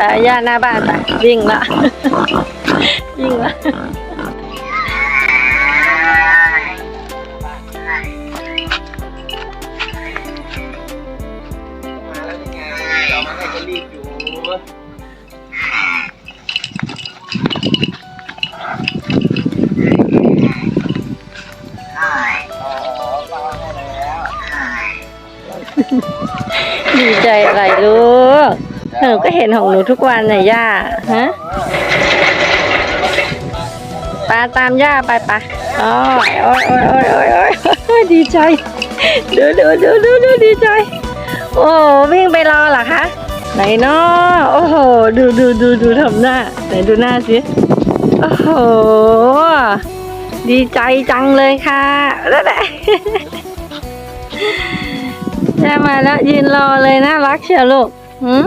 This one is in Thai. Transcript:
อ่าย่าหน้าบ้านไปวิ่งละ ยิ่งละมาแล้วไงเรามาให้ก็รีบอยู่ ดีใจอะไรลูกหนูก็เห็นของหนูทุกวันน่ะย่าฮะปาตามย่าไปปะอ๋อโอ้ยโอ้ยโอ้ยโอ้ยโอ้ยโอ้ยดีใจดูดูดูดูดูดีใจ โอ้โหวิ่งไปรอเหรอคะไหนนาะโอ้โห ดูดูดูดูทำหน้า ไหนดูหน้าสิ โอ้โห ดีใจจังเลยค่ะแล้วแหละ ได้มาแล้วยืนรอเลยน่ารักเชียวลูกหืม